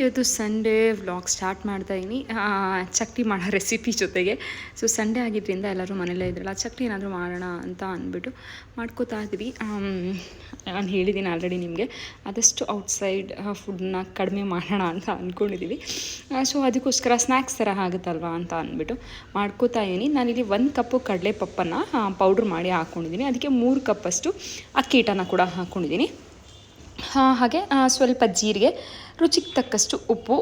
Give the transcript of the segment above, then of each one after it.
ಇವತ್ತು Sunday vlog start ಮಾಡ್ತಾ ಇದ್ದೀನಿ ಚಕ್ಲಿ ಮಾಡೋ ರೆಸಿಪಿ ಜೊತೆಗೆ. ಸೊ ಸಂಡೇ ಆಗಿದ್ದರಿಂದ ಎಲ್ಲರೂ ಮನೇಲೇ ಇದ್ರಲ್ಲ, ಚಕ್ಲಿ ಏನಾದರೂ ಮಾಡೋಣ ಅಂತ ಅಂದ್ಬಿಟ್ಟು ಮಾಡ್ಕೋತಾ ಇದ್ವಿ. ನಾನು ಹೇಳಿದ್ದೀನಿ ಆಲ್ರೆಡಿ ನಿಮಗೆ. ಆದಷ್ಟು ಔಟ್ಸೈಡ್ ಫುಡ್ನ ಕಡಿಮೆ ಮಾಡೋಣ ಅಂತ ಅಂದ್ಕೊಂಡಿದ್ದೀವಿ ಸೊ ಅದಕ್ಕೋಸ್ಕರ ಸ್ನ್ಯಾಕ್ಸ್ ಥರ ಆಗುತ್ತಲ್ವಾ ಅಂತ ಅಂದ್ಬಿಟ್ಟು ಮಾಡ್ಕೋತಾ ಇದ್ದೀನಿ ನಾನಿಲ್ಲಿ ಒಂದು ಕಪ್ಪು ಕಡಲೆ ಪಪ್ಪನ್ನು ಪೌಡ್ರ್ ಮಾಡಿ ಹಾಕ್ಕೊಂಡಿದ್ದೀನಿ ಅದಕ್ಕೆ ಮೂರು ಕಪ್ಪಷ್ಟು ಅಕ್ಕಿ ಹಿಟ್ಟನ್ನು ಕೂಡ ಹಾಕ್ಕೊಂಡಿದ್ದೀನಿ ಹಾಗೆ ಸ್ವಲ್ಪ ಜೀರಿಗೆ ರುಚಿಗೆ ತಕ್ಕಷ್ಟು ಉಪ್ಪು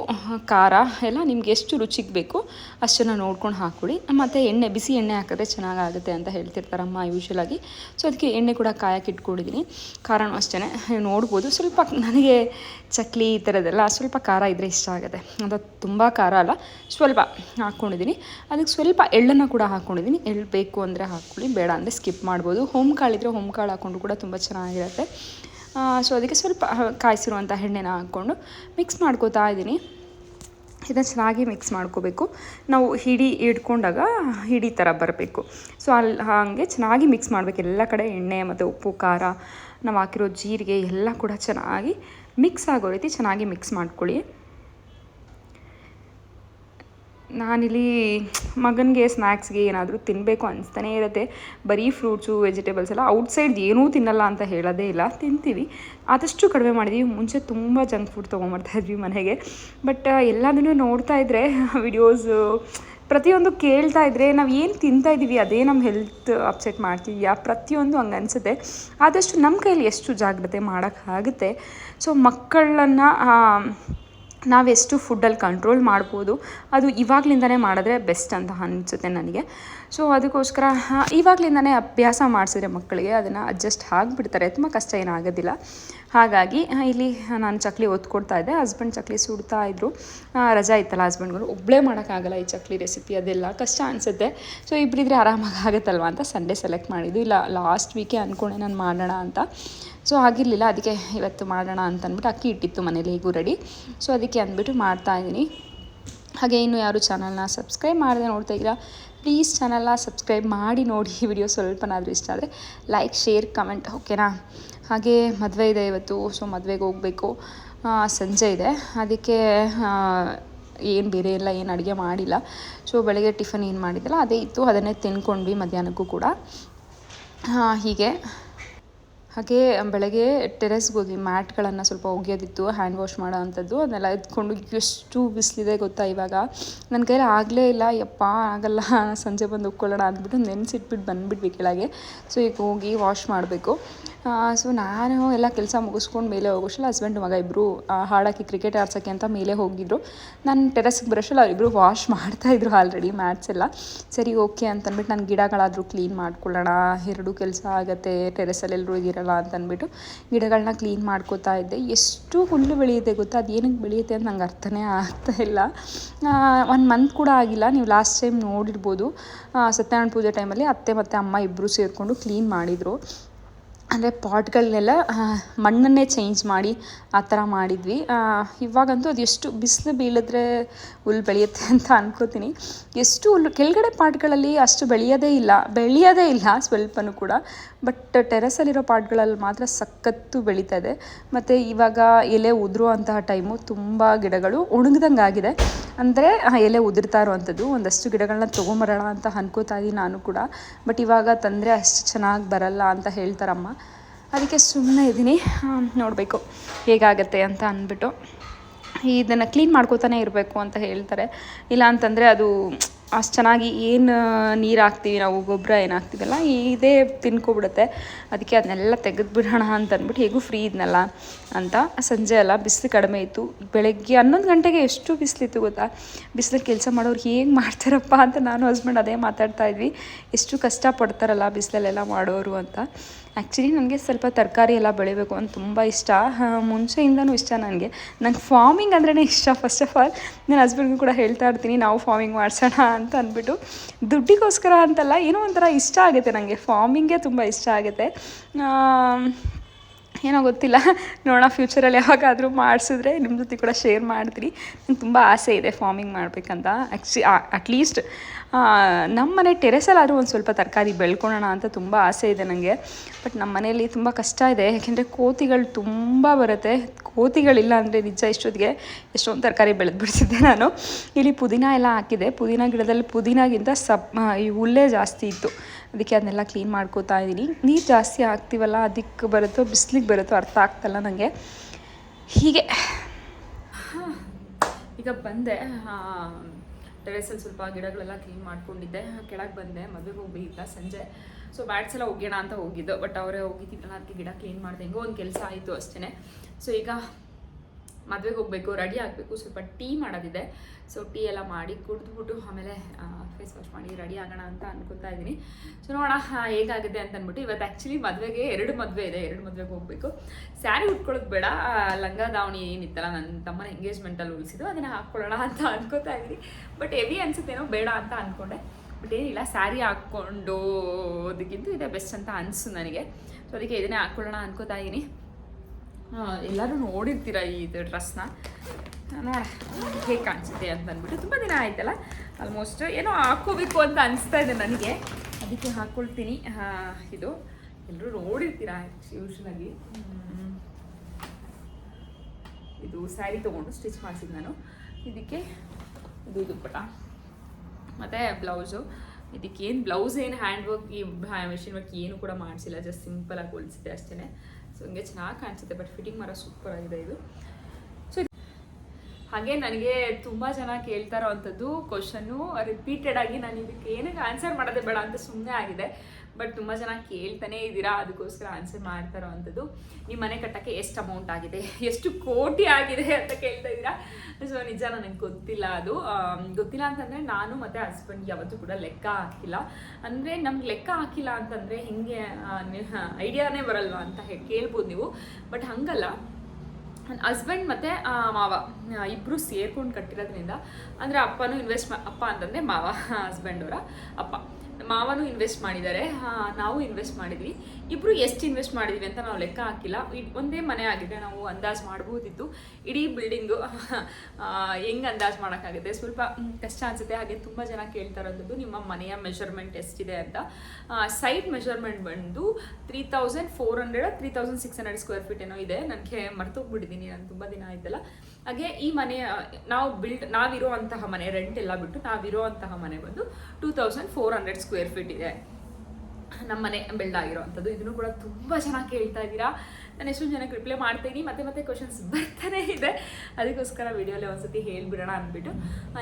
ಖಾರ ಎಲ್ಲ ನಿಮ್ಗೆ ಎಷ್ಟು ರುಚಿಗೆ ಬೇಕು ಅಷ್ಟನ್ನು ನೋಡ್ಕೊಂಡು ಹಾಕ್ಕೊಳ್ಳಿ ಮತ್ತು ಎಣ್ಣೆ, ಬಿಸಿ ಎಣ್ಣೆ ಹಾಕಿದ್ರೆ ಚೆನ್ನಾಗಾಗುತ್ತೆ ಅಂತ ಹೇಳ್ತಿರ್ತಾರಮ್ಮ ಯೂಶ್ವಲಾಗಿ ಸೊ ಅದಕ್ಕೆ ಎಣ್ಣೆ ಕೂಡ ಕಾಯಕ್ಕೆ ಇಟ್ಕೊಂಡಿದ್ದೀನಿ. ಖಾರನೂ ಅಷ್ಟೇ ನೋಡ್ಬೋದು. ಸ್ವಲ್ಪ ನನಗೆ ಚಕ್ಲಿ ಈ ಥರದ್ದೆಲ್ಲ ಸ್ವಲ್ಪ ಖಾರ ಇದ್ದರೆ ಇಷ್ಟ ಆಗುತ್ತೆ. ಅದು ತುಂಬ ಖಾರ ಅಲ್ಲ, ಸ್ವಲ್ಪ ಹಾಕ್ಕೊಂಡಿದ್ದೀನಿ. ಅದಕ್ಕೆ ಸ್ವಲ್ಪ ಎಳ್ಳನ್ನು ಕೂಡ ಹಾಕ್ಕೊಂಡಿದ್ದೀನಿ. ಎಳ್ಳು ಬೇಕು ಅಂದರೆ ಹಾಕ್ಕೊಳ್ಳಿ, ಬೇಡ ಅಂದರೆ ಸ್ಕಿಪ್ ಮಾಡ್ಬೋದು. ಹೋಮ್ ಕಾಳಿದ್ರೆ ಹೋಮ್ ಕಾಳು ಹಾಕ್ಕೊಂಡು ಕೂಡ ತುಂಬ ಚೆನ್ನಾಗಿರುತ್ತೆ. ಸೊ ಅದಕ್ಕೆ ಸ್ವಲ್ಪ ಕಾಯಿಸಿರುವಂಥ ಎಣ್ಣೆನ ಹಾಕ್ಕೊಂಡು ಮಿಕ್ಸ್ ಮಾಡ್ಕೋತಾ ಇದ್ದೀನಿ. ಇದನ್ನು ಚೆನ್ನಾಗಿ ಮಿಕ್ಸ್ ಮಾಡ್ಕೋಬೇಕು. ನಾವು ಹಿಡಿ ಹಿಡ್ಕೊಂಡಾಗ ಹಿಡಿ ಥರ ಬರಬೇಕು. ಸೊ ಅಲ್ಲಿ ಹಾಗೆ ಚೆನ್ನಾಗಿ ಮಿಕ್ಸ್ ಮಾಡಬೇಕು. ಎಲ್ಲ ಕಡೆ ಎಣ್ಣೆ ಮತ್ತು ಉಪ್ಪು, ಖಾರ, ನಾವು ಹಾಕಿರೋ ಜೀರಿಗೆ ಎಲ್ಲ ಕೂಡ ಚೆನ್ನಾಗಿ ಮಿಕ್ಸ್ ಆಗೋ ರೀತಿ ಚೆನ್ನಾಗಿ ಮಿಕ್ಸ್ ಮಾಡ್ಕೊಳ್ಳಿ. ನಾನಿಲ್ಲಿ ಮಗನಿಗೆ ಸ್ನ್ಯಾಕ್ಸ್ಗೆ ಏನಾದರೂ ತಿನ್ನಬೇಕು ಅನಿಸ್ತಾನೆ ಇರುತ್ತೆ. ಬರೀ ಫ್ರೂಟ್ಸು, ವೆಜಿಟೇಬಲ್ಸ್ ಎಲ್ಲ ಔಟ್ಸೈಡ್ ಏನೂ ತಿನ್ನಲ್ಲ ಅಂತ ಹೇಳೋದೇ ಇಲ್ಲ. ತಿಂತೀವಿ. ಆದಷ್ಟು ಕಡಿಮೆ ಮಾಡಿದ್ವಿ. ಮುಂಚೆ ತುಂಬ ಜಂಕ್ ಫುಡ್ ತೊಗೊಂಬರ್ತಾ ಇದ್ವಿ ಮನೆಗೆ. ಬಟ್ ಎಲ್ಲದನ್ನೂ ನೋಡ್ತಾ ಇದ್ದರೆ ವಿಡಿಯೋಸು, ಪ್ರತಿಯೊಂದು ಕೇಳ್ತಾ ಇದ್ದರೆ ನಾವು ಏನು ತಿಂತಾ ಇದ್ದೀವಿ ಅದೇ ನಮ್ಮ ಹೆಲ್ತ್ ಅಪ್ಸೆಟ್ ಮಾಡ್ತೀವಿ. ಪ್ರತಿಯೊಂದು ಹಂಗೆ ಅನಿಸುತ್ತೆ. ಆದಷ್ಟು ನಮ್ಮ ಕೈಯಲ್ಲಿ ಎಷ್ಟು ಜಾಗ್ರತೆ ಮಾಡೋಕ್ಕಾಗುತ್ತೆ. ಸೊ, ಮಕ್ಕಳನ್ನು ನಾವೆಷ್ಟು ಫುಡ್ಡಲ್ಲಿ ಕಂಟ್ರೋಲ್ ಮಾಡ್ಬೋದು, ಅದು ಇವಾಗಲಿಂದನೇ ಮಾಡಿದ್ರೆ ಬೆಸ್ಟ್ ಅಂತ ಅನಿಸುತ್ತೆ ನನಗೆ. ಸೊ ಅದಕ್ಕೋಸ್ಕರ ಇವಾಗಲಿಂದನೇ ಅಭ್ಯಾಸ ಮಾಡಿಸಿದ್ರೆ ಮಕ್ಕಳಿಗೆ ಅದನ್ನು ಅಡ್ಜಸ್ಟ್ ಆಗಿಬಿಡ್ತಾರೆ. ತುಂಬ ಕಷ್ಟ ಏನಾಗೋದಿಲ್ಲ ಹಾಗಾಗಿ ಇಲ್ಲಿ ನಾನು ಚಕ್ಲಿ ಒತ್ಕೊಡ್ತಾ ಇದ್ದೆ. ಹಸ್ಬೆಂಡ್ ಚಕ್ಲಿ ಸುಡ್ತಾ ಇದ್ದರು ರಜಾ ಇತ್ತಲ್ಲ ಹಸ್ಬೆಂಡ್ಗಳು. ಒಬ್ಬಳೇ ಮಾಡೋಕ್ಕಾಗಲ್ಲ ಈ ಚಕ್ಲಿ ರೆಸಿಪಿ ಅದೆಲ್ಲ. ಕಷ್ಟ ಅನಿಸುತ್ತೆ. ಸೊ ಇಬ್ಬರಿದ್ರೆ ಆರಾಮಾಗಿ ಆಗುತ್ತಲ್ವ ಅಂತ ಸಂಡೇ ಸೆಲೆಕ್ಟ್ ಮಾಡಿದ್ದು. ಇಲ್ಲ ಲಾಸ್ಟ್ ವೀಕೆ ಅಂದ್ಕೊಂಡೆ ನಾನು ಮಾಡೋಣ ಅಂತ. ಸೊ ಆಗಿರಲಿಲ್ಲ ಅದಕ್ಕೆ ಇವತ್ತು ಮಾಡೋಣ ಅಂತ ಅಂದ್ಬಿಟ್ಟು ಅಕ್ಕಿ ಇಟ್ಟಿತ್ತು ಮನೇಲಿ, ಹೇಗೂ ರೆಡಿ ಸೊ ಅದಕ್ಕೆ ಅಂದ್ಬಿಟ್ಟು ಮಾಡ್ತಾ ಇದ್ದೀನಿ ಹಾಗೆ ಇನ್ನು ಯಾರು ಚಾನಲ್ನ ಸಬ್ಸ್ಕ್ರೈಬ್ ಮಾಡದೆ ನೋಡ್ತಾ ಇದ್ದೀರಾ ಪ್ಲೀಸ್ ಚಾನಲ್ನ ಸಬ್ಸ್ಕ್ರೈಬ್ ಮಾಡಿ ನೋಡಿ. ವಿಡಿಯೋ ಸ್ವಲ್ಪನಾದರೂ ಇಷ್ಟ ಆದರೆ ಲೈಕ್ ಶೇರ್ ಕಮೆಂಟ್ ಓಕೆನಾ ಹಾಗೆ ಮದುವೆ ಇದೆ ಇವತ್ತು ಸೊ ಮದುವೆಗೆ ಹೋಗಬೇಕು. ಸಂಜೆ ಇದೆ. ಅದಕ್ಕೆ ಏನು ಬೇರೆ ಎಲ್ಲ ಏನು ಅಡುಗೆ ಮಾಡಿಲ್ಲ. ಸೊ ಬೆಳಗ್ಗೆ ಟಿಫನ್ ಏನು ಮಾಡಿದ್ದಲ್ಲ, ಅದೇ ಇತ್ತು. ಅದನ್ನೇ ತಿನ್ಕೊಂಡ್ವಿ ಮಧ್ಯಾಹ್ನಕ್ಕೂ ಕೂಡ. ಹೀಗೆ. ಹಾಗೆ ಬೆಳಗ್ಗೆ ಟೆರೆಸ್ಗೆ ಹೋಗಿ ಮ್ಯಾಟ್ಗಳನ್ನು ಸ್ವಲ್ಪ ಒಗೆಯೋದಿತ್ತು ಹ್ಯಾಂಡ್ ವಾಶ್ ಮಾಡೋ ಅಂಥದ್ದು ಅದನ್ನೆಲ್ಲ ಎತ್ಕೊಂಡು ಎಷ್ಟು ಬಿಸಿಲಿದೆ ಗೊತ್ತಾ ಇವಾಗ. ನನ್ನ ಕೈಲಿ ಆಗಲೇ ಇಲ್ಲ, ಯಪ್ಪ, ಆಗಲ್ಲ, ಸಂಜೆ ಬಂದು ಉಕ್ಕೊಳ್ಳೋಣ ಅಂದ್ಬಿಟ್ಟು ನೆನೆಸಿಟ್ಬಿಟ್ಟು ಬಂದುಬಿಟ್ವಿ ಕೆಳಗೆ. ಸೊ ಈಗ ಹೋಗಿ ವಾಶ್ ಮಾಡಬೇಕು. ಸೊ ನಾನು ಎಲ್ಲ ಕೆಲಸ ಮುಗಿಸ್ಕೊಂಡು ಮೇಲೆ ಹೋಗೋಷ್ಟಲ್ಲ ಹಸ್ಬೆಂಡ್ ಮಗ ಇಬ್ಬರು ಹಾಡಾಕಿ ಕ್ರಿಕೆಟ್ ಆಡ್ಸೋಕ್ಕೆ ಅಂತ ಮೇಲೆ ಹೋಗಿದ್ರು. ನಾನು ಟೆರೆಸ್ಗೆ ಬರೋಷಲ್ಲ ಅವರಿಬ್ಬರು ವಾಶ್ ಮಾಡ್ತಾಯಿದ್ರು ಆಲ್ರೆಡಿ ಮ್ಯಾಟ್ಸ್ ಎಲ್ಲ. ಸರಿ ಓಕೆ ಅಂತಂದ್ಬಿಟ್ಟು ನಾನು ಗಿಡಗಳಾದರೂ ಕ್ಲೀನ್ ಮಾಡ್ಕೊಳ್ಳೋಣ, ಎರಡು ಕೆಲಸ ಆಗುತ್ತೆ ಟೆರೆಸಲ್ಲಿ ಎಲ್ಲರೂ ಇದಿರಲ್ಲ ಅಂತ ಅಂದ್ಬಿಟ್ಟು ಗಿಡಗಳನ್ನ ಕ್ಲೀನ್ ಮಾಡ್ಕೋತಾ ಇದ್ದೆ. ಎಷ್ಟು ಹುಲ್ಲು ಬೆಳೆಯುತ್ತೆ ಗೊತ್ತಾ? ಅದು ಏನಕ್ಕೆ ಬೆಳೆಯುತ್ತೆ ಅಂತ ನಂಗೆ ಅರ್ಥನೇ ಆಗ್ತಾ ಇಲ್ಲ. ಒನ್ ಮಂತ್ ಕೂಡ ಆಗಿಲ್ಲ. ನೀವು ಲಾಸ್ಟ್ ಟೈಮ್ ನೋಡಿರ್ಬೋದು. ಸತ್ಯನಾರಾಯಣ ಪೂಜೆ ಟೈಮಲ್ಲಿ ಅತ್ತೆ ಮತ್ತು ಅಮ್ಮ ಇಬ್ಬರು ಸೇರಿಕೊಂಡು ಕ್ಲೀನ್ ಮಾಡಿದರು. ಅಂದರೆ ಪಾಟ್ಗಳನ್ನೆಲ್ಲ ಮಣ್ಣನ್ನೇ ಚೇಂಜ್ ಮಾಡಿ ಆ ಥರ ಮಾಡಿದ್ವಿ. ಇವಾಗಂತೂ ಅದು ಎಷ್ಟು ಬಿಸಿಲು ಬೀಳಿದ್ರೆ ಹುಲ್ಲು ಬೆಳೆಯುತ್ತೆ ಅಂತ ಅನ್ಕೋತೀನಿ. ಎಷ್ಟು ಹುಲ್ಲು, ಕೆಳಗಡೆ ಪಾಟ್ಗಳಲ್ಲಿ ಅಷ್ಟು ಬೆಳೆಯೋದೇ ಇಲ್ಲ. ಬೆಳೆಯೋದೇ ಇಲ್ಲ ಸ್ವಲ್ಪನೂ ಕೂಡ. ಬಟ್ ಟೆರೆಸಲ್ಲಿರೋ ಪಾಟ್ಗಳಲ್ಲಿ ಮಾತ್ರ ಸಖತ್ತು ಇದೆ ಮತ್ತು ಇವಾಗ ಎಲೆ ಉದುರುವಂತಹ ಟೈಮು ತುಂಬ ಗಿಡಗಳು ಒಣಗ್ದಂಗೆ ಆಗಿದೆ. ಅಂದರೆ ಎಲೆ ಉದುರ್ತಾ ಇರುವಂಥದ್ದು. ಒಂದಷ್ಟು ಗಿಡಗಳನ್ನ ತೊಗೊಂಬರೋಣ ಅಂತ ಅನ್ಕೋತಾ ಇದ್ದೀನಿ ನಾನು ಕೂಡ. ಬಟ್ ಇವಾಗ ತಂದರೆ ಅಷ್ಟು ಚೆನ್ನಾಗಿ ಬರಲ್ಲ ಅಂತ ಹೇಳ್ತಾರಮ್ಮ. ಅದಕ್ಕೆ ಸುಮ್ಮನೆ ಇದ್ದೀನಿ ನೋಡಬೇಕು ಹೇಗಾಗತ್ತೆ ಅಂತ ಅಂದ್ಬಿಟ್ಟು. ಇದನ್ನು ಕ್ಲೀನ್ ಮಾಡ್ಕೋತಾನೆ ಇರಬೇಕು ಅಂತ ಹೇಳ್ತಾರೆ. ಇಲ್ಲ ಅಂತಂದರೆ ಅದು ಅಷ್ಟು ಚೆನ್ನಾಗಿ ಏನು, ನೀರು ಹಾಕ್ತೀವಿ ನಾವು, ಗೊಬ್ಬರ ಏನು ಹಾಕ್ತೀವಲ್ಲ, ಇದೇ ತಿನ್ಕೊಬಿಡುತ್ತೆ. ಅದಕ್ಕೆ ಅದನ್ನೆಲ್ಲ ತೆಗೆದುಬಿಡೋಣ ಅಂತ ಅಂದ್ಬಿಟ್ಟು ಹೇಗೂ ಫ್ರೀ ಇದ್ನಲ್ಲ ಅಂತ. ಸಂಜೆ ಅಲ್ಲ, ಬಿಸಿಲು ಕಡಿಮೆ ಇತ್ತು. ಬೆಳಗ್ಗೆ ಹನ್ನೊಂದು ಗಂಟೆಗೆ ಎಷ್ಟು ಬಿಸಿಲಿತ್ತು ಗೊತ್ತಾ? ಬಿಸಿಲಲ್ಲಿ ಕೆಲಸ ಮಾಡೋರು ಹೇಗೆ ಮಾಡ್ತಾರಪ್ಪ ಅಂತ ನಾನು ಹಸ್ಬೆಂಡ್ ಅದೇ ಮಾತಾಡ್ತಾ ಇದ್ವಿ. ಎಷ್ಟು ಕಷ್ಟಪಡ್ತಾರಲ್ಲ ಬಿಸಿಲಲ್ಲೆಲ್ಲ ಮಾಡೋರು ಅಂತ. ಆ್ಯಕ್ಚುಲಿ ನನಗೆ ಸ್ವಲ್ಪ ತರಕಾರಿ ಎಲ್ಲ ಬೆಳಿಬೇಕು ಅಂತ ತುಂಬ ಇಷ್ಟ. ಮುಂಚೆಯಿಂದನೂ ಇಷ್ಟ ನನಗೆ. ನಂಗೆ ಫಾರ್ಮಿಂಗ್ ಅಂದ್ರೇ ಇಷ್ಟ ಫಸ್ಟ್ ಆಫ್ ಆಲ್ ನನ್ನ ಹಸ್ಬೆಂಡ್ಗೂ ಕೂಡ ಹೇಳ್ತಾ ಇರ್ತೀನಿ, ನಾವು ಫಾರ್ಮಿಂಗ್ ಮಾಡ್ಸೋಣ ಅಂತ ಅಂದ್ಬಿಟ್ಟು. ದುಡ್ಡಿಗೋಸ್ಕರ ಅಂತಲ್ಲ, ಏನೋ ಒಂಥರ ಇಷ್ಟ ಆಗುತ್ತೆ ನನಗೆ ಫಾರ್ಮಿಂಗೇ ತುಂಬ ಇಷ್ಟ ಆಗುತ್ತೆ. ಏನೋ ಗೊತ್ತಿಲ್ಲ. ನೋಡೋಣ ಫ್ಯೂಚರಲ್ಲಿ ಯಾವಾಗಾದರೂ ಮಾಡಿಸಿದ್ರೆ ನಿಮ್ಮ ಜೊತೆ ಕೂಡ ಶೇರ್ ಮಾಡ್ತೀನಿ. ನಂಗೆ ತುಂಬ ಆಸೆ ಇದೆ ಫಾರ್ಮಿಂಗ್ ಮಾಡಬೇಕಂತ. ಆ್ಯಕ್ಚು ಅಟ್ಲೀಸ್ಟ್ ನಮ್ಮ ಮನೆ ಟೆರೆಸಲ್ಲಾದರೂ ಒಂದು ಸ್ವಲ್ಪ ತರಕಾರಿ ಬೆಳ್ಕೊಳ್ಳೋಣ ಅಂತ ತುಂಬ ಆಸೆ ಇದೆ ನನಗೆ ಬಟ್ ನಮ್ಮ ಮನೆಯಲ್ಲಿ ತುಂಬ ಕಷ್ಟ ಇದೆ. ಯಾಕೆಂದರೆ ಕೋತಿಗಳು ತುಂಬ ಬರುತ್ತೆ. ಕೋತಿಗಳಿಲ್ಲ ಅಂದರೆ ನಿಜ ಇಷ್ಟೊತ್ತಿಗೆ ಎಷ್ಟೊಂದು ತರಕಾರಿ ಬೆಳೆದು ಬಿಡ್ತಿದ್ದೆ ನಾನು. ಇಲ್ಲಿ ಪುದೀನ ಎಲ್ಲ ಹಾಕಿದೆ. ಪುದೀನ ಗಿಡದಲ್ಲಿ ಪುದೀನಾಗಿಂತ ಸಪ್ ಈ ಹುಲ್ಲೇ ಜಾಸ್ತಿ ಇತ್ತು. ಅದಕ್ಕೆ ಅದನ್ನೆಲ್ಲ ಕ್ಲೀನ್ ಮಾಡ್ಕೋತಾ ಇದ್ದೀನಿ ನೀರು ಜಾಸ್ತಿ ಹಾಕ್ತೀವಲ್ಲ ಅದಕ್ಕೆ ಬರುತ್ತೋ, ಬಿಸ್ಲಿಗೆ ಬರುತ್ತೋ ಅರ್ಥ ಆಗ್ತಲ್ಲ ನನಗೆ ಹೀಗೆ. ಈಗ ಬಂದೆ. ಟೆರೆಸಲ್ಲಿ ಸ್ವಲ್ಪ ಗಿಡಗಳೆಲ್ಲ ಕ್ಲೀನ್ ಮಾಡ್ಕೊಂಡಿದ್ದೆ. ಕೆಳಗೆ ಬಂದೆ, ಮದುವೆಗೆ ಹೋಗ್ಬೇಕಿಲ್ಲ ಸಂಜೆ. ಸೊ ಬ್ಯಾಟ್ಸ್ ಎಲ್ಲ ಹೋಗ್ಯೋಣ ಅಂತ ಹೋಗಿದ್ದು. ಬಟ್ ಅವರೇ ಹೋಗಿದ್ದಿಲ್ಲ ಅದಕ್ಕೆ ಗಿಡ ಕ್ಲೀನ್ ಮಾಡಿದೆ. ಹೆಂಗೋ ಒಂದು ಕೆಲಸ ಆಯಿತು ಅಷ್ಟೇ ಸೊ ಈಗ ಮದುವೆಗೆ ಹೋಗಬೇಕು ರೆಡಿ ಆಗಬೇಕು, ಸ್ವಲ್ಪ ಟೀ ಮಾಡೋದಿದೆ. ಸೊ ಟೀ ಎಲ್ಲ ಮಾಡಿ ಕುಡಿದ್ಬಿಟ್ಟು ಆಮೇಲೆ ಫೇಸ್ ವಾಶ್ ಮಾಡಿ ರೆಡಿ ಆಗೋಣ ಅಂತ ಅನ್ಕೊತಾ ಇದ್ದೀನಿ. ಸೊ ನೋಡೋಣ ಹೇಗಾಗುತ್ತೆ ಅಂತ ಅಂದ್ಬಿಟ್ಟು ಇವತ್ತು ಆ್ಯಕ್ಚುಲಿ ಮದುವೆಗೆ ಎರಡು ಮದುವೆ ಇದೆ, ಎರಡು ಮದುವೆಗೆ ಹೋಗಬೇಕು. ಸ್ಯಾರಿ ಉಟ್ಕೊಳ್ಳೋದು ಬೇಡ ಲಂಗ ದಾವಣಿ ಏನಿತ್ತಲ್ಲ ನನ್ನ ತಮ್ಮನ ಎಂಗೇಜ್ಮೆಂಟಲ್ಲಿ ಉಳಿಸಿದ್ದು, ಅದನ್ನು ಹಾಕ್ಕೊಳ್ಳೋಣ ಅಂತ ಅನ್ಕೋತಾ ಇದ್ದೀನಿ. ಬಟ್ ಹೆವಿ ಅನ್ಸುತ್ತೇನೋ ಬೇಡ ಅಂತ ಅಂದ್ಕೊಂಡೆ ಬಟ್ ಏನಿಲ್ಲ ಸ್ಯಾರಿ ಹಾಕ್ಕೊಂಡು, ಅದಕ್ಕಿಂತ ಇದೆ ಬೆಸ್ಟ್ ಅಂತ ಅನಿಸ್ತು ನನಗೆ. ಸೊ ಅದಕ್ಕೆ ಇದನ್ನೇ ಹಾಕ್ಕೊಳ್ಳೋಣ ಅನ್ಕೋತಾ ಇದ್ದೀನಿ. ಎಲ್ಲರೂ ನೋಡಿರ್ತೀರ ಈ ಡ್ರೆಸ್ನ ನೋಡ, ಹೇಗೆ ಕಾಣಿಸುತ್ತೆ ಅಂತ ಅಂದ್ಬಿಟ್ಟು. ತುಂಬ ದಿನ ಆಯ್ತಲ್ಲ? ಆಲ್ಮೋಸ್ಟ್ ಏನೋ ಹಾಕೋಬೇಕು ಅಂತ ಅನಿಸ್ತಾ ಇದೆ ನನಗೆ. ಅದಕ್ಕೆ ಹಾಕ್ಕೊಳ್ತೀನಿ ಇದು ಎಲ್ಲರೂ ನೋಡಿರ್ತೀರ ಯೂಶ್ವಲಾಗಿ ಇದು ಸ್ಯಾರಿ ತೊಗೊಂಡು ಸ್ಟಿಚ್ ಮಾಡಿಸಿದ್ದು ನಾನು. ಇದಕ್ಕೆ ಇದು ದುಪ್ಪಟ ಮತ್ತು ಬ್ಲೌಸು. ಇದಕ್ಕೇನು ಬ್ಲೌಸ್ ಏನು ಹ್ಯಾಂಡ್ ವರ್ಕ್ ಈ ಮಿಷಿನ್ ವರ್ಕ್ ಏನು ಕೂಡ ಮಾಡಿಸಿಲ್ಲ ಜಸ್ಟ್ ಆಗಿ ಹೊಲಿಸಿದೆ ಅಷ್ಟೇ ಸೊ ಹಂಗೆ ಚೆನ್ನಾಗಿ ಕಾಣಿಸುತ್ತೆ ಬಟ್ ಫಿಟ್ಟಿಂಗ್ ಮಾತ್ರ ಸೂಪರ್ ಆಗಿದೆ ಇದು. ಸೊ ಹಾಗೆ ನನಗೆ ತುಂಬ ಜನ ಕೇಳ್ತಾ ಇರೋವಂಥದ್ದು ಕ್ವಶನ್ನು ರಿಪೀಟೆಡ್ ಆಗಿ ನಾನು ಇದಕ್ಕೆ ಏನಕ್ಕೆ ಆನ್ಸರ್ ಮಾಡೋದೇ ಬೇಡ ಅಂತ ಸುಮ್ಮನೆ ಆಗಿದೆ. ಬಟ್ ತುಂಬ ಜನ ಕೇಳ್ತಾನೆ ಇದ್ದೀರಾ? ಅದಕ್ಕೋಸ್ಕರ ಆನ್ಸರ್ ಮಾಡ್ತಾ ಇರೋವಂಥದ್ದು ನಿಮ್ಮ ಮನೆ ಕಟ್ಟಕ್ಕೆ ಎಷ್ಟು ಅಮೌಂಟ್ ಆಗಿದೆ? ಎಷ್ಟು ಕೋಟಿ ಆಗಿದೆ ಅಂತ ಕೇಳ್ತಾ ಇದ್ದೀರಾ? ಸೊ ನಿಜ ನನಗೆ ಗೊತ್ತಿಲ್ಲ ಅದು. ಗೊತ್ತಿಲ್ಲ ಅಂತಂದರೆ ನಾನು ಮತ್ತು ಹಸ್ಬೆಂಡ್ ಯಾವತ್ತೂ ಕೂಡ ಲೆಕ್ಕ ಹಾಕಿಲ್ಲ. ಅಂದರೆ ನಮ್ಗೆ ಲೆಕ್ಕ ಹಾಕಿಲ್ಲ ಅಂತಂದರೆ ಹಿಂಗೆ ಐಡಿಯಾನೇ ಬರಲ್ವಾ ಅಂತ ಹೇಳಿ ಕೇಳ್ಬೋದು ನೀವು. ಬಟ್ ಹಂಗಲ್ಲ. ಹಸ್ಬೆಂಡ್ ಮತ್ತು ಮಾವ ಇಬ್ಬರು ಸೇರ್ಕೊಂಡು ಕಟ್ಟಿರೋದ್ರಿಂದ, ಅಂದರೆ ಅಪ್ಪನೂ ಇನ್ವೆಸ್ಟ್ ಮಾ, ಅಪ್ಪ ಅಂತಂದರೆ ಮಾವ ಹಸ್ಬೆಂಡವರ ಅಪ್ಪ. ಮಾವನು ಇನ್ವೆಸ್ಟ್ ಮಾಡಿದ್ದಾರೆ. ನಾವು ಇನ್ವೆಸ್ಟ್ ಮಾಡಿದ್ವಿ. ಇಬ್ಬರು ಎಷ್ಟು ಇನ್ವೆಸ್ಟ್ ಮಾಡಿದ್ವಿ ಅಂತ ನಾವು ಲೆಕ್ಕ ಹಾಕಿಲ್ಲ. ಒಂದೇ ಮನೆ ಆಗಿದೆ, ನಾವು ಅಂದಾಜು ಮಾಡ್ಬೋದಿತ್ತು. ಇಡೀ ಬಿಲ್ಡಿಂಗು ಹೆಂಗೆ ಅಂದಾಜು ಮಾಡೋಕ್ಕಾಗುತ್ತೆ? ಸ್ವಲ್ಪ ಕಷ್ಟ ಅನಿಸುತ್ತೆ. ಹಾಗೆ ತುಂಬ ಜನ ಕೇಳ್ತಾ ಇರೋದು ನಿಮ್ಮ ಮನೆಯ ಮೆಷರ್ಮೆಂಟ್ ಎಷ್ಟಿದೆ ಅಂತ. ಸೈಟ್ ಮೆಷರ್ಮೆಂಟ್ ಬಂದು three thousand four hundred three thousand six hundred square feet ಏನೋ ಇದೆ. ನನಗೆ ಮರ್ತೋಗ್ಬಿಟ್ಟಿದ್ದೀನಿ ನಾನು ತುಂಬ ದಿನ ಆಯ್ತಲ್ಲ. ಹಾಗೆ ಈ ಮನೆ ನಾವು ಬಿಲ್ಡ್ ನಾವಿರೋ ಅಂತಹ ಮನೆ ರೆಂಟ್ ಎಲ್ಲ ಬಿಟ್ಟು ನಾವಿರೋ ಅಂತಹ ಮನೆ ಬಂದು two thousand four hundred square feet ಇದೆ. ನಮ್ಮ ಮನೆ ಬಿಲ್ಡ್ ಆಗಿರೋವಂಥದ್ದು. ಇದನ್ನು ಕೂಡ ತುಂಬ ಚೆನ್ನಾಗಿ ಕೇಳ್ತಾ ಇದ್ದೀರಾ. ನಾನು ಎಷ್ಟೊಂದು ಜನಕ್ಕೆ ರಿಪ್ಲೈ ಮಾಡ್ತೀನಿ ಮತ್ತೆ ಮತ್ತೆ ಕ್ವಶನ್ಸ್ ಬರ್ತಾನೆ ಇದೆ. ಅದಕ್ಕೋಸ್ಕರ ವಿಡಿಯೋಲಿ ಒಂದ್ಸತಿ ಹೇಳ್ಬಿಡೋಣ ಅಂದ್ಬಿಟ್ಟು.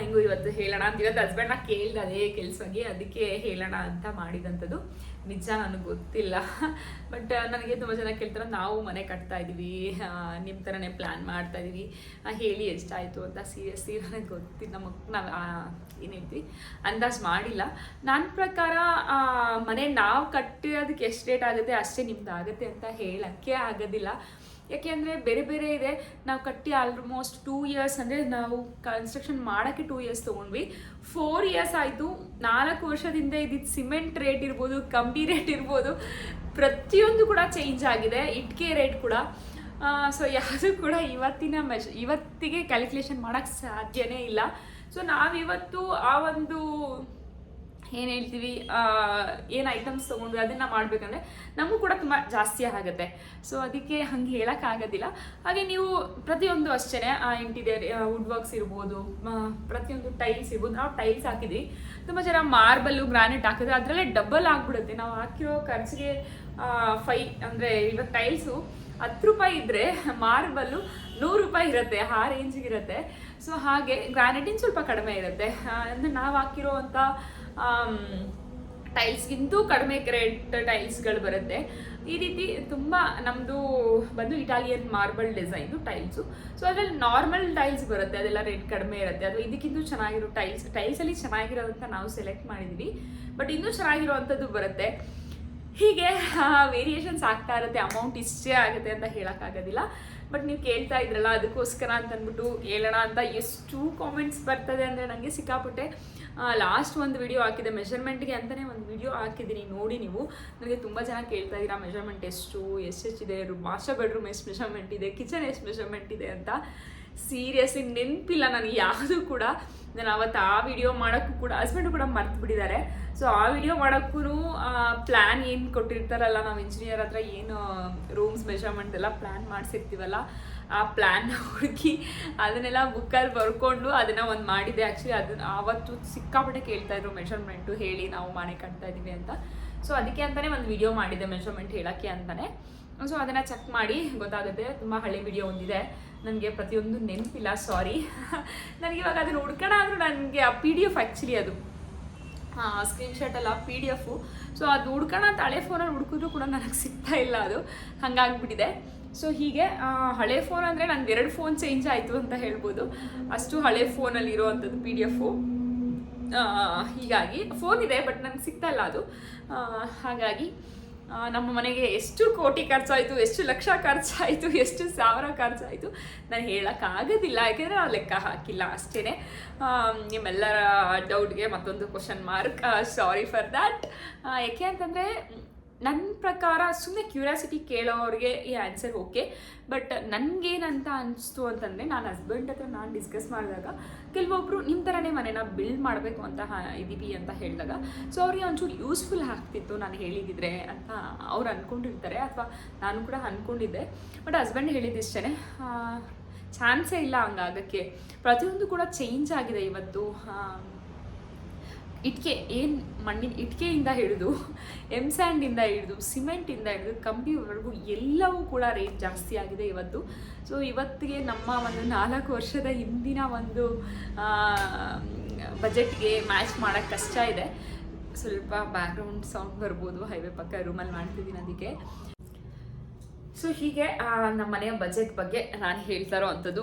ಹಿಂಗೂ ಇವತ್ತು ಹೇಳೋಣ ಅಂತ ಇವತ್ತು ಹಸ್ಬೆಂಡ್ನ ಕೇಳ್ದೆ ಅದೇ ಕೆಲಸವಾಗಿ. ಅದಕ್ಕೆ ಹೇಳೋಣ ಅಂತ ಮಾಡಿದಂಥದ್ದು. ನಿಜ ನನಗೆ ಗೊತ್ತಿಲ್ಲ. ಬಟ್ ನನಗೆ ತುಂಬ ಜನ ಕೇಳ್ತಾರೆ, ನಾವು ಮನೆ ಕಟ್ತಾ ಇದ್ದೀವಿ ನಿಮ್ಮ ಥರನೇ ಪ್ಲ್ಯಾನ್ ಮಾಡ್ತಾ ಇದ್ದೀವಿ ಹೇಳಿ ಎಷ್ಟಾಯಿತು ಅಂತ. ಸೀರಿಯಸ್ಲಿ ನನಗೆ ಗೊತ್ತಿಲ್ಲ. ನಮ್ಮ ನಾವು ಏನು ಹೇಳ್ತೀವಿ, ಅಂದಾಜು ಮಾಡಿಲ್ಲ. ನನ್ನ ಪ್ರಕಾರ ಮನೆ ನಾವು ಕಟ್ಟಿರೋದಕ್ಕೆ ಎಷ್ಟು ರೇಟ್ ಆಗುತ್ತೆ, ಅಷ್ಟೇ ನಿಮ್ದು ಆಗುತ್ತೆ ಅಂತ ಹೇಳೋಕ್ಕೆ ಆಗೋದಿಲ್ಲ. ಯಾಕೆಂದರೆ ಬೇರೆ ಬೇರೆ ಇದೆ. ನಾವು ಕಟ್ಟಿ ಆಲ್ಮೋಸ್ಟ್ ಟೂ ಇಯರ್ಸ್ ಅಂದರೆ ನಾವು ಕನ್ಸ್ಟ್ರಕ್ಷನ್ ಮಾಡೋಕ್ಕೆ ಟೂ ಇಯರ್ಸ್ ತೊಗೊಂಡ್ವಿ. ಫೋರ್ ಇಯರ್ಸ್ ಆಯಿತು. ನಾಲ್ಕು ವರ್ಷದಿಂದ ಇದ್ದಿದ್ದು ಸಿಮೆಂಟ್ ರೇಟ್ ಇರ್ಬೋದು ಕಂಬಿ ರೇಟ್ ಇರ್ಬೋದು. ಪ್ರತಿಯೊಂದು ಕೂಡ ಚೇಂಜ್ ಆಗಿದೆ. ಇಟ್ಕೆ ರೇಟ್ ಕೂಡ. ಸೊ ಯಾವುದು ಕೂಡ ಇವತ್ತಿನ ಮೆಜ್ ಇವತ್ತಿಗೆ ಕ್ಯಾಲ್ಕುಲೇಷನ್ ಮಾಡೋಕ್ಕೆ ಸಾಧ್ಯವೇ ಇಲ್ಲ. ಸೊ ನಾವಿವತ್ತು ಆ ಒಂದು ಏನು ಹೇಳ್ತೀವಿ? ಏನು ಐಟಮ್ಸ್ ತೊಗೊಂಡ್ವಿ, ಅದನ್ನು ಮಾಡಬೇಕಂದ್ರೆ ನಮಗೂ ಕೂಡ ತುಂಬ ಜಾಸ್ತಿ ಆಗುತ್ತೆ. ಸೊ ಅದಕ್ಕೆ ಹಂಗೆ ಹೇಳೋಕ್ಕಾಗೋದಿಲ್ಲ ಹಾಗೆ ನೀವು ಪ್ರತಿಯೊಂದು ಅಷ್ಟೇ ಇಂಟೀರಿಯರ್ ವುಡ್ ವರ್ಕ್ಸ್ ಇರ್ಬೋದು ಪ್ರತಿಯೊಂದು ಟೈಲ್ಸ್ ಇರ್ಬೋದು, ನಾವು ಟೈಲ್ಸ್ ಹಾಕಿದ್ವಿ. ತುಂಬ ಜನ ಮಾರ್ಬಲ್ಲು ಗ್ರಾನೈಟ್ ಹಾಕಿದ್ರೆ ಅದರಲ್ಲೇ ಡಬಲ್ ಆಗಿಬಿಡುತ್ತೆ. ನಾವು ಹಾಕಿರೋ ಖರ್ಚಿಗೆ ಫೈ ಅಂದರೆ ಇವಾಗ ಟೈಲ್ಸು ಹತ್ತು ರೂಪಾಯಿ ಇದ್ದರೆ ಮಾರ್ಬಲ್ಲು ನೂರು ರೂಪಾಯಿ ಇರುತ್ತೆ, ಆ ರೇಂಜಿಗೆ ಇರುತ್ತೆ. ಸೊ ಹಾಗೆ ಗ್ರಾನೈಟಿನ ಸ್ವಲ್ಪ ಕಡಿಮೆ ಇರುತ್ತೆ. ಅಂದರೆ ನಾವು ಹಾಕಿರೋ ಅಂಥ ಟೈಲ್ಸ್ಗಿಂತೂ ಕಡಿಮೆ ಗ್ರೇಟ್ ಟೈಲ್ಸ್ಗಳು ಬರುತ್ತೆ. ಈ ರೀತಿ ತುಂಬ ನಮ್ಮದು ಬಂದು Italian marble design tiles so ಅದರಲ್ಲಿ ನಾರ್ಮಲ್ ಟೈಲ್ಸ್ ಬರುತ್ತೆ, ಅದೆಲ್ಲ ರೇಟ್ ಕಡಿಮೆ ಇರುತ್ತೆ. ಅದು ಇದಕ್ಕಿಂತ ಚೆನ್ನಾಗಿರೋ ಟೈಲ್ಸ್ ಟೈಲ್ಸಲ್ಲಿ ಚೆನ್ನಾಗಿರೋದಂತ ನಾವು ಸೆಲೆಕ್ಟ್ ಮಾಡಿದ್ವಿ. ಬಟ್ ಇನ್ನೂ ಚೆನ್ನಾಗಿರೋವಂಥದ್ದು ಬರುತ್ತೆ. ಹೀಗೆ ವೇರಿಯೇಷನ್ಸ್ ಆಗ್ತಾ ಇರುತ್ತೆ ಅಮೌಂಟ್ ಇಷ್ಟೇ ಆಗುತ್ತೆ ಅಂತ ಹೇಳೋಕ್ಕಾಗೋದಿಲ್ಲ. ಬಟ್ ನೀವು ಕೇಳ್ತಾ ಇದ್ರಲ್ಲ, ಅದಕ್ಕೋಸ್ಕರ ಅಂತ ಅಂದ್ಬಿಟ್ಟು ಹೇಳೋಣ ಅಂತ ಎಷ್ಟು ಕಾಮೆಂಟ್ಸ್ ಬರ್ತದೆ ಅಂದರೆ ನನಗೆ ಸಿಕ್ಕಾಪಟ್ಟೆ ಲಾಸ್ಟ್ ಒಂದು ವಿಡಿಯೋ ಹಾಕಿದೆ. ಮೆಷರ್ಮೆಂಟ್ಗೆ ಅಂತಲೇ ಒಂದು ವಿಡಿಯೋ ಹಾಕಿದ್ದೀನಿ. ನೋಡಿ ನೀವು. ನನಗೆ ತುಂಬ ಜನ ಕೇಳ್ತಾ ಇದ್ದೀರಾ ಮೆಷರ್ಮೆಂಟ್ ಎಷ್ಟು ಎಷ್ಟೆಷ್ಟಿದೆ ಮಾಸ್ಟರ್ ಬೆಡ್ರೂಮ್ ಎಷ್ಟು ಮೆಷರ್ಮೆಂಟ್ ಇದೆ ಕಿಚನ್ ಎಷ್ಟು ಮೆಷರ್ಮೆಂಟ್ ಇದೆ ಅಂತ. ಸೀರಿಯಸ್ಲಿ ನೆನಪಿಲ್ಲ ನನಗೆ ಯಾವುದು ಕೂಡ. ನಾನು ಅವತ್ತು ಆ ವಿಡಿಯೋ ಮಾಡೋಕ್ಕೂ ಕೂಡ ಹಸ್ಬೆಂಡು ಕೂಡ ಮರ್ತು ಬಿಟ್ಟಿದ್ದಾರೆ. ಸೊ ಆ ವಿಡಿಯೋ ಮಾಡೋಕ್ಕೂ ಪ್ಲ್ಯಾನ್ ಏನು ಕೊಟ್ಟಿರ್ತಾರಲ್ಲ, ನಾವು ಇಂಜಿನಿಯರ್ ಹತ್ರ ಏನು ರೂಮ್ಸ್ ಮೆಷರ್ಮೆಂಟ್ ಎಲ್ಲ ಪ್ಲ್ಯಾನ್ ಮಾಡಿಸಿರ್ತೀವಲ್ಲ, ಆ ಪ್ಲ್ಯಾನ್ ಹುಡುಕಿ ಅದನ್ನೆಲ್ಲ ಬುಕ್ಕಲ್ಲಿ ಬರ್ಕೊಂಡು ಅದನ್ನು ಒಂದು ಮಾಡಿದ್ದೆ ಆ್ಯಕ್ಚುಲಿ ಅದನ್ನ ಆವತ್ತು ಸಿಕ್ಕಾಪಟ್ಟೆ ಕೇಳ್ತಾಯಿದ್ರು ಮೆಷರ್ಮೆಂಟು ಹೇಳಿ ನಾವು ಮನೆ ಕಟ್ತಾ ಇದ್ದೀವಿ ಅಂತ. ಸೊ ಅದಕ್ಕೆ ಅಂತಲೇ ಒಂದು ವಿಡಿಯೋ ಮಾಡಿದ್ದೆ ಮೆಷರ್ಮೆಂಟ್ ಹೇಳೋಕ್ಕೆ ಅಂತಲೇ ಸೊ ಅದನ್ನು ಚೆಕ್ ಮಾಡಿ ಗೊತ್ತಾಗುತ್ತೆ. ತುಂಬ ಹಳೆ ವಿಡಿಯೋ ಒಂದಿದೆ. ನನಗೆ ಪ್ರತಿಯೊಂದು ನೆನಪಿಲ್ಲ ಸಾರಿ ನನಗೆ ಇವಾಗ ಅದನ್ನು ಹುಡ್ಕೋಣ ಆದರೂ ನನಗೆ ಆ ಪಿ ಡಿ ಎಫ್ ಆ್ಯಕ್ಚುಲಿ ಅದು. ಸ್ಕ್ರೀನ್ಶಾಟಲ್ಲ ಪಿ ಡಿ ಎಫು ಸೊ ಅದು ಹುಡ್ಕೋಣ ಅಂತ ಹಳೆ ಫೋನಲ್ಲಿ ಹುಡುಕಿದ್ರು ಕೂಡ ನನಗೆ ಸಿಗ್ತಾ ಇಲ್ಲ ಅದು. ಹಾಗಾಗ್ಬಿಟ್ಟಿದೆ. ಸೊ ಹೀಗೆ ಹಳೆ ಫೋನ್ ಅಂದರೆ ನನಗೆ ಎರಡು ಫೋನ್ ಚೇಂಜ್ ಆಯಿತು ಅಂತ ಹೇಳ್ಬೋದು. ಅಷ್ಟು ಹಳೆ ಫೋನಲ್ಲಿ ಇರೋವಂಥದ್ದು ಪಿ ಡಿ ಎಫು ಹೀಗಾಗಿ ಫೋನ್ ಇದೆ ಬಟ್ ನನಗೆ ಸಿಗ್ತಾ ಇಲ್ಲ ಅದು. ಹಾಗಾಗಿ ನಮ್ಮ ಮನೆಗೆ ಎಷ್ಟು ಕೋಟಿ ಖರ್ಚಾಯಿತು, ಎಷ್ಟು ಲಕ್ಷ ಖರ್ಚಾಯಿತು, ಎಷ್ಟು ಸಾವಿರ ಖರ್ಚಾಯಿತು, ನಾನು ಹೇಳೋಕ್ಕಾಗೋದಿಲ್ಲ. ಯಾಕೆಂದರೆ ನಾವು ಲೆಕ್ಕ ಹಾಕಿಲ್ಲ ಅಷ್ಟೇ ನಿಮ್ಮೆಲ್ಲರ ಡೌಟ್ಗೆ ಮತ್ತೊಂದು question mark sorry for that ಯಾಕೆ ಅಂತಂದರೆ ನನ್ನ ಪ್ರಕಾರ ಸುಮ್ಮನೆ ಕ್ಯೂರಿಯಾಸಿಟಿ ಕೇಳೋರಿಗೆ ಈ ಆನ್ಸರ್ ಓಕೆ ಬಟ್ ನನಗೇನಂತ ಅನಿಸ್ತು ಅಂತಂದರೆ, ನಾನು ಹಸ್ಬೆಂಡ್ ಹತ್ರ ನಾನು ಡಿಸ್ಕಸ್ ಮಾಡಿದಾಗ ಕೆಲವೊಬ್ಬರು ನಿಮ್ಮ ಥರನೇ ಮನೇನ ಬಿಲ್ಡ್ ಮಾಡಬೇಕು ಅಂತ ಇದ್ದೀವಿ ಅಂತ ಹೇಳಿದಾಗ ಸೊ ಅವ್ರಿಗೆ ಒಂಚೂರು ಯೂಸ್ಫುಲ್ ಆಗ್ತಿತ್ತು ನಾನು ಹೇಳಿದಿದ್ರೆ ಅಂತ ಅವ್ರು ಅಂದ್ಕೊಂಡಿರ್ತಾರೆ ಅಥವಾ ನಾನು ಕೂಡ ಅಂದ್ಕೊಂಡಿದ್ದೆ ಬಟ್ ಹಸ್ಬೆಂಡ್ ಹೇಳಿದ್ದಿಷ್ಟೇ ಚಾನ್ಸೇ ಇಲ್ಲ ಹಂಗಾಗಕ್ಕೆ. ಪ್ರತಿಯೊಂದು ಕೂಡ ಚೇಂಜ್ ಆಗಿದೆ ಇವತ್ತು. ಇಟ್ಕೆ ಏನು ಮಣ್ಣಿನ ಇಟ್ಕೆಯಿಂದ ಹಿಡಿದು ಎಂ ಸ್ಯಾಂಡಿಂದ ಹಿಡಿದು ಸಿಮೆಂಟಿಂದ ಹಿಡಿದು ಕಂಬಿವರೆಗೂ ಎಲ್ಲವೂ ಕೂಡ ರೇಟ್ ಜಾಸ್ತಿ ಆಗಿದೆ ಇವತ್ತು. ಸೊ ಇವತ್ತಿಗೆ ನಮ್ಮ ಒಂದು ನಾಲ್ಕು ವರ್ಷದ ಹಿಂದಿನ ಒಂದು ಬಜೆಟ್ಗೆ ಮ್ಯಾಚ್ ಮಾಡೋಕ್ಕೆ ಕಷ್ಟ ಇದೆ. ಸ್ವಲ್ಪ ಬ್ಯಾಕ್ಗ್ರೌಂಡ್ ಸೌಂಡ್ ಬರ್ಬೋದು ಹೈವೇ ಪಕ್ಕ ರೂಮಲ್ಲಿ ಮಾಡ್ತಿದ್ದೀನಿ ಅದಕ್ಕೆ. ಸೊ ಹೀಗೆ ನಮ್ಮ ಮನೆಯ ಬಜೆಟ್ ಬಗ್ಗೆ ನಾನು ಹೇಳ್ತಾ ಇರೋ ಅಂಥದ್ದು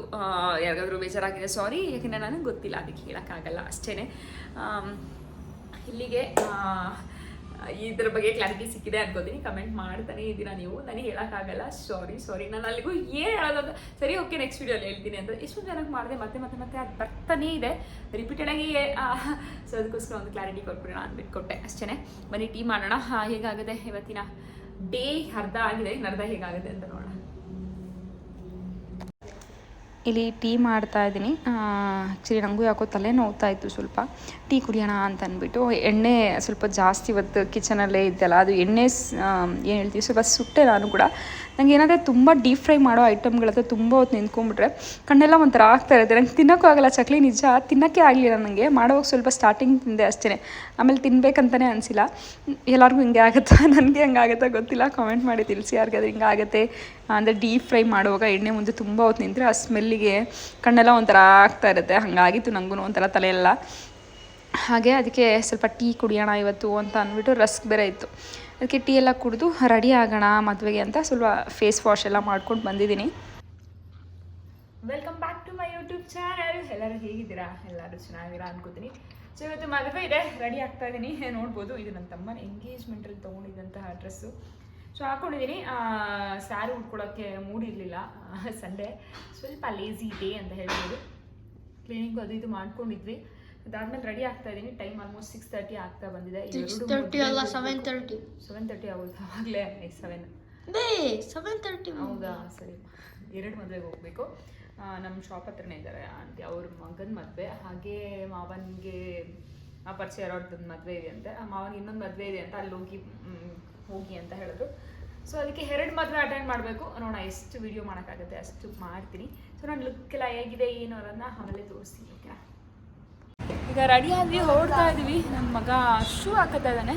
ಯಾರಿಗಾದ್ರೂ ಬೇಜಾರಾಗಿದೆ ಸಾರಿ ಯಾಕೆಂದರೆ ನನಗೆ ಗೊತ್ತಿಲ್ಲ, ಅದಕ್ಕೆ ಹೇಳೋಕ್ಕಾಗಲ್ಲ ಅಷ್ಟೇ ಇಲ್ಲಿಗೆ ಇದ್ರ ಬಗ್ಗೆ ಕ್ಲಾರಿಟಿ ಸಿಕ್ಕಿದೆ ಅನ್ಕೋತೀನಿ. ಕಮೆಂಟ್ ಮಾಡ್ತಾನೆ ಇದ್ದೀರಾ ನೀವು. ನನಗೆ ಹೇಳೋಕ್ಕಾಗಲ್ಲ. ಸಾರಿ ಸಾರಿ ನಾನು ಅಲ್ಲಿಗೂ ಏನು ಹೇಳೋದಂತ ಸರಿ ಓಕೆ ನೆಕ್ಸ್ಟ್ ವೀಡಿಯೋಲಿ ಹೇಳ್ತೀನಿ ಅಂತ. ಇಷ್ಟು ಜನಕ್ಕೆ ಮಾಡಿದೆ, ಮತ್ತೆ ಮತ್ತೆ ಮತ್ತೆ ಅದು ಬರ್ತಾನೇ ಇದೆ. ರಿಪೀಟೆಡಾಗಿ ಸೊ ಅದಕ್ಕೋಸ್ಕರ ಒಂದು ಕ್ಲಾರಿಟಿ ಕೊಟ್ಬಿಡೋಣ ಅಂದ್ಬಿಟ್ಟು ಕೊಟ್ಟೆ ಅಷ್ಟೇ ಬನ್ನಿ ಟೀ ಮಾಡೋಣ. ಹೇಗಾಗುತ್ತೆ? ಇವತ್ತಿನ ಡೇ ಅರ್ಧ ಆಗಿದೆ. ಅರ್ಧ ಹೇಗಾಗುತ್ತೆ ಅಂತ ನೋಡೋಣ. ಇಲ್ಲಿ ಟೀ ಮಾಡ್ತಾ ಇದ್ದೀನಿ. ಆ್ಯಕ್ಚುಲಿ ನನಗೂ ಯಾಕೋ ತಲೆ ನೋವ್ತಾ ಇತ್ತು ಸ್ವಲ್ಪ. ಟೀ ಕುಡಿಯೋಣ ಅಂತ ಅಂದ್ಬಿಟ್ಟು ಎಣ್ಣೆ ಸ್ವಲ್ಪ ಜಾಸ್ತಿ ಇವತ್ತು ಕಿಚನಲ್ಲೇ ಇದ್ದಲ್ಲ, ಅದು ಎಣ್ಣೆ ಏನು ಹೇಳ್ತೀವಿ, ಸ್ವಲ್ಪ ಸುಟ್ಟೆ ನಾನು ಕೂಡ ನಂಗೆ ಏನಾದರೆ ತುಂಬ ಡೀಪ್ ಫ್ರೈ ಮಾಡೋ ಐಟಮ್ಗಳತ್ರ ತುಂಬ ಹೊತ್ತು ನಿಂತ್ಕೊಂಡ್ಬಿಟ್ರೆ ಕಣ್ಣೆಲ್ಲ ಒಂಥರ ಆಗ್ತಾ ಇರುತ್ತೆ. ನಂಗೆ ತಿನ್ನೋಕ್ಕೂ ಆಗಲ್ಲ ಚಕ್ಲಿ, ನಿಜ ತಿನ್ನೋಕ್ಕೆ ಆಗಲಿಲ್ಲ ನನಗೆ ಮಾಡೋವಾಗ ಸ್ವಲ್ಪ ಸ್ಟಾರ್ಟಿಂಗ್ ತಿಂದೆ ಅಷ್ಟೇ ಆಮೇಲೆ ತಿನ್ಬೇಕಂತಲೇ ಅನಿಸಿಲ್ಲ. ಎಲ್ಲರಿಗೂ ಹಿಂಗೆ ಆಗುತ್ತಾ? ನನಗೆ ಹಂಗೆ ಆಗುತ್ತಾ ಗೊತ್ತಿಲ್ಲ. ಕಾಮೆಂಟ್ ಮಾಡಿ ತಿಳಿಸಿ. ಯಾರಿಗಾದ್ರೆ ಹಿಂಗೆ ಆಗುತ್ತೆ? ಅಂದರೆ ಡೀಪ್ ಫ್ರೈ ಮಾಡುವಾಗ ಎಣ್ಣೆ ಮುಂದೆ ತುಂಬ ಹೊತ್ತು ನಿಂತರೆ ಆ ಸ್ಮೆಲ್ಲಿಗೆ ಕಣ್ಣೆಲ್ಲ ಒಂಥರ ಆಗ್ತಾ ಇರುತ್ತೆ. ಹಾಗಾಗಿತ್ತು ನನಗೂ ಒಂಥರ ತಲೆಯೆಲ್ಲ. ಹಾಗೆ ಅದಕ್ಕೆ ಸ್ವಲ್ಪ ಟೀ ಕುಡಿಯೋಣ ಇವತ್ತು ಅಂತ ಅಂದ್ಬಿಟ್ಟು ರಸ್ಕ್ ಬೇರೆ ಇತ್ತು. ಅದಕ್ಕೆ ಟೀ ಎಲ್ಲ ಕುಡಿದು ರೆಡಿ ಆಗೋಣ ಮದುವೆಗೆ ಅಂತ ಸ್ವಲ್ಪ ಫೇಸ್ ವಾಶ್ ಎಲ್ಲ ಮಾಡ್ಕೊಂಡು ಬಂದಿದ್ದೀನಿ. Welcome back to my YouTube channel ಎಲ್ಲರೂ ಹೇಗಿದ್ದೀರಾ? ಎಲ್ಲರೂ ಚೆನ್ನಾಗಿರಾ ಅನ್ಕೋತೀನಿ. ಸೊ ಇವತ್ತು ಮದುವೆ ಇದೆ. ರೆಡಿ ಆಗ್ತಾ ಇದ್ದೀನಿ ನೋಡ್ಬೋದು. ಇದು ನನ್ನ ತಮ್ಮನ ಎಂಗೇಜ್ಮೆಂಟಲ್ಲಿ ತೊಗೊಂಡಿದ್ದಂತಹ ಡ್ರೆಸ್ಸು ಸೊ ಹಾಕೊಂಡಿದ್ದೀನಿ ಸ್ಯಾರಿ ಉಟ್ಕೊಳ್ಳೋಕ್ಕೆ ಮೂಡಿರಲಿಲ್ಲ. ಸಂಡೇ ಸ್ವಲ್ಪ ಲೇಸಿ ಡೇ ಅಂತ ಹೇಳ್ಬೋದು. ಕ್ಲೀನಿಂಗ್ ಅದು ಇದು ಮಾಡ್ಕೊಂಡಿದ್ವಿ. ಅದಾದ್ಮೇಲೆ ರೆಡಿ ಆಗ್ತಾ ಇದ್ದೀನಿ ಟೈಮ್ ಆಲ್ಮೋಸ್ಟ್ ಸಿಕ್ಸ್ ತರ್ಟಿ ಆಗ್ತಾ ಬಂದಿದೆ. ಸೆವೆನ್ ತರ್ಟಿ ಸೆವೆನ್ ತರ್ಟಿ ಆಗೋದು ಆವಾಗಲೇ ಸೆವೆನ್ ಸೆವೆನ್ ತರ್ಟಿ ಹೌದಾ? ಸರಿ. ಎರಡು ಮದುವೆಗೆ ಹೋಗಬೇಕು. ನಮ್ಮ ಶಾಪ್ ಹತ್ರನೇ ಇದ್ದಾರೆ ಆಂಟಿ ಅವ್ರ ಮಗನ ಮದುವೆ. ಹಾಗೆ ಮಾವನಿಗೆ ಆ ಪರಿಚಯ ಇರೋರ್ದು ಮದುವೆ ಇದೆ ಅಂತ. ಆ ಮಾವನಿಗೆ ಇನ್ನೊಂದು ಮದುವೆ ಇದೆ ಅಂತ ಅಲ್ಲಿ ಹೋಗಿ ಹೋಗಿ ಅಂತ ಹೇಳಿದ್ರು. ಸೊ ಅದಕ್ಕೆ ಎರಡು ಮದುವೆ ಅಟೆಂಡ್ ಮಾಡಬೇಕು. ನೋಡೋಣ ಎಷ್ಟು ವಿಡಿಯೋ ಮಾಡೋಕ್ಕಾಗುತ್ತೆ ಅಷ್ಟು ಮಾಡ್ತೀನಿ. ಸೊ ನಾನು ಲುಕ್ ಎಲ್ಲ ಹೇಗಿದೆ ಏನು ಅನ್ನೋದನ್ನ ಆಮೇಲೆ ತೋರಿಸ್ತೀನಿ ಓಕೆನಾ ಈಗ ರೆಡಿ ಆದ್ವಿ ಹೊರಡ್ತಾ ಇದ್ವಿ. ನಮ್ಮ ಮಗ ಶೂ ಹಾಕತ್ತಾ ಇದ್ದಾನೆ.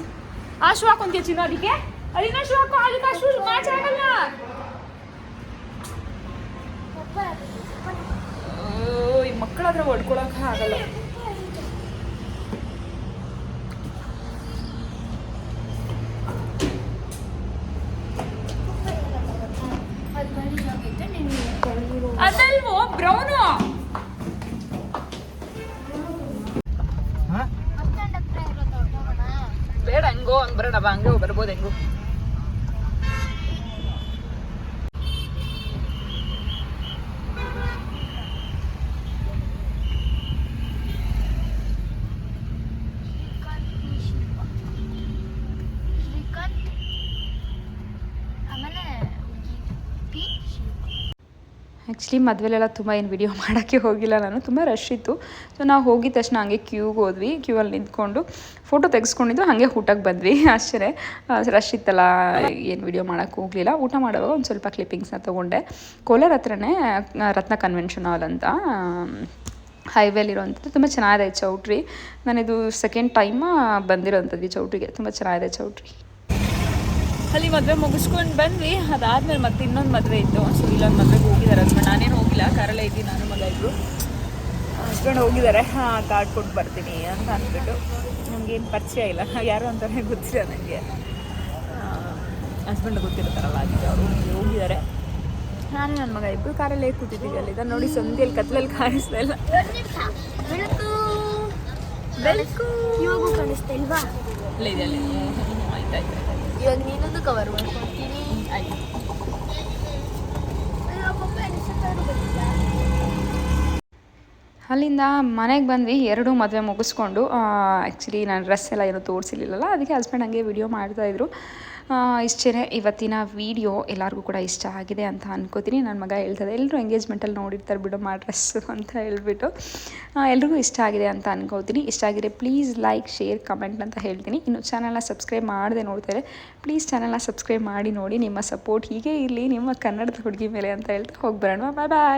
ಆ ಶೂ ಹಾಕೊಂತೀಯ ಚಿನ್ನ ಅದಕ್ಕೆ? ಅದನ್ನ ಶೂ ಹಾಕೋ ಆ ಶೂ ಮ್ಯಾಚ್ ಆಗಲ್ಲ. ಈ ಮಕ್ಕಳ ಹತ್ರ ಹೊಡ್ಕೊಳಕ್ಕೆ ಆಗಲ್ಲ. ಅದಲ್ವೋ, ಬ್ರೌನು? ಬೇಡ ಹಂಗೋ ಹಂಗ್ ಬರೋಣ ಬಾ ಹಂಗೆ ಬರ್ಬೋದು ಹೆಂಗೋ ಆ್ಯಕ್ಚುಲಿ ಮದುವೆಲೆಲ್ಲ ತುಂಬ ಏನು ವಿಡಿಯೋ ಮಾಡೋಕ್ಕೆ ಹೋಗಿಲ್ಲ ನಾನು. ತುಂಬ ರಶ್ ಇತ್ತು. ಸೊ ನಾವು ಹೋಗಿದ ತಕ್ಷಣ ಹಂಗೆ ಕ್ಯೂಗೆ ಹೋದ್ವಿ. ಕ್ಯೂ ಅಲ್ಲಿ ನಿಂತ್ಕೊಂಡು ಫೋಟೋ ತೆಗೆಸ್ಕೊಂಡಿದ್ದು, ಹಾಗೆ ಊಟಕ್ಕೆ ಬಂದ್ವಿ. ಆಶ್ಚರ್ಯ ರಶ್ ಇತ್ತಲ್ಲ, ಏನು ವಿಡಿಯೋ ಮಾಡೋಕ್ಕೆ ಹೋಗಲಿಲ್ಲ. ಊಟ ಮಾಡುವಾಗ ಒಂದು ಸ್ವಲ್ಪ ಕ್ಲಿಪ್ಪಿಂಗ್ಸ್ನ ತೊಗೊಂಡೆ. ಕೋಲಾರ ಹತ್ರನೇ ರತ್ನ ಕನ್ವೆನ್ಷನ್ ಹಾಲ್ ಅಂತ ಹೈವೇಲಿರೋವಂಥದ್ದು ತುಂಬ ಚೆನ್ನಾಗಿದೆ ಚೌಟ್ರಿ. ನಾನಿದು ಸೆಕೆಂಡ್ ಟೈಮ್ ಬಂದಿರೋವಂಥದ್ದು ಚೌಟ್ರಿಗೆ. ತುಂಬ ಚೆನ್ನಾಗಿದೆ ಚೌಟ್ರಿ. ಅಲ್ಲಿ ಮದುವೆ ಮುಗಿಸ್ಕೊಂಡು ಬಂದ್ವಿ. ಅದಾದ್ಮೇಲೆ ಮತ್ತೆ ಇನ್ನೊಂದು ಮದುವೆ ಇತ್ತು. ಸೊ ಇಲ್ಲೊಂದು ಮದುವೆಗೆ ಹೋಗಿದ್ದಾರೆ ಹಸ್ಬೆಂಡ್. ನಾನೇನು ಹೋಗಿಲ್ಲ. ಕಾರಲ್ಲೇ ಇದ್ದೀನಿ ನಾನು ಮಗ ಇಬ್ಬರು ಹಸ್ಬೆಂಡ್ ಹೋಗಿದ್ದಾರೆ ಹಾಂ ಕಾರ್ಡ್ ಕೊಟ್ಟು ಬರ್ತೀನಿ ಅಂತ ಅಂದ್ಬಿಟ್ಟು. ನಮಗೇನು ಪರಿಚಯ ಇಲ್ಲ. ಯಾರು ಅಂತಲೇ ಗೊತ್ತಿಲ್ಲ ನನಗೆ ಹಸ್ಬೆಂಡ್ ಗೊತ್ತಿರ್ತಾರಲ್ಲ ಅದಕ್ಕೆ ಅವರು ಹೋಗಿದ್ದಾರೆ ನಾನು ನನ್ನ ಮಗ ಇಬ್ಬರು ಕಾರಲ್ಲೇ ಕೂತಿದ್ದೀವಿ ಅಲ್ಲಿ. ಇದನ್ನು ನೋಡಿ ಸಂಧಿಯಲ್ಲಿ ಕತ್ಲಲ್ಲಿ ಕಾಣಿಸ್ತಾ ಇಲ್ಲ. ಬೆಳಕು. ಬೆಳಕು. ಇವಾಗೂ ಕಾಣಿಸ್ತಾ ಇಲ್ವಾ? ಇಲ್ಲ ಇದೆ ಅಲ್ಲಿ ಆಯ್ತಾಯ್ತು ಇವಾಗ ನೀನೊಂದು ಕವರ್ ಮಾಡ್ಕೊಡ್ತೀನಿ. ಆಯ್ತು. ಅಲ್ಲಿಂದ ಮನೆಗೆ ಬಂದ್ವಿ, ಎರಡು ಮದುವೆ ಮುಗಿಸ್ಕೊಂಡು. ಆ್ಯಕ್ಚುಲಿ ನಾನು ಡ್ರೆಸ್ ಎಲ್ಲ ಏನೂ ತೋರಿಸಿರ್ಲಿಲ್ಲಲ್ಲ, ಅದಕ್ಕೆ ಹಸ್ಬೆಂಡ್ ಹಂಗೆ ವಿಡಿಯೋ ಮಾಡ್ತಾಯಿದ್ರು ಇಷ್ಟೇ ಇವತ್ತಿನ ವಿಡಿಯೋ ಎಲ್ಲರಿಗೂ ಕೂಡ ಇಷ್ಟ ಆಗಿದೆ ಅಂತ ಅನ್ಕೋತೀನಿ. ನನ್ನ ಮಗ ಹೇಳ್ತದೆ ಎಲ್ಲರೂ ಎಂಗೇಜ್ಮೆಂಟಲ್ಲಿ ನೋಡಿರ್ತಾರೆ ಬಿಡು ಮಾ ಡ್ರೆಸ್ಸು ಅಂತ ಹೇಳ್ಬಿಟ್ಟು ಎಲ್ರಿಗೂ ಇಷ್ಟ ಆಗಿದೆ ಅಂತ ಅನ್ಕೋತೀನಿ. ಇಷ್ಟ ಆಗಿದೆ ಪ್ಲೀಸ್ ಲೈಕ್ ಶೇರ್ ಕಮೆಂಟ್ ಅಂತ ಹೇಳ್ತೀನಿ. ಇನ್ನು ಚಾನಲ್ನ ಸಬ್ಸ್ಕ್ರೈಬ್ ಮಾಡದೆ ನೋಡ್ತಾರೆ. ಪ್ಲೀಸ್ ಚಾನಲ್ನ ಸಬ್ಸ್ಕ್ರೈಬ್ ಮಾಡಿ ನೋಡಿ, ನಿಮ್ಮ ಸಪೋರ್ಟ್ ಹೀಗೆ ಇರಲಿ, ನಿಮ್ಮ ಕನ್ನಡದ ಹುಡುಗಿ ಮೇಲೆ ಅಂತ ಹೇಳ್ತಾ ಹೋಗಿ ಬರೋಣ ಬಾಯ್ ಬಾಯ್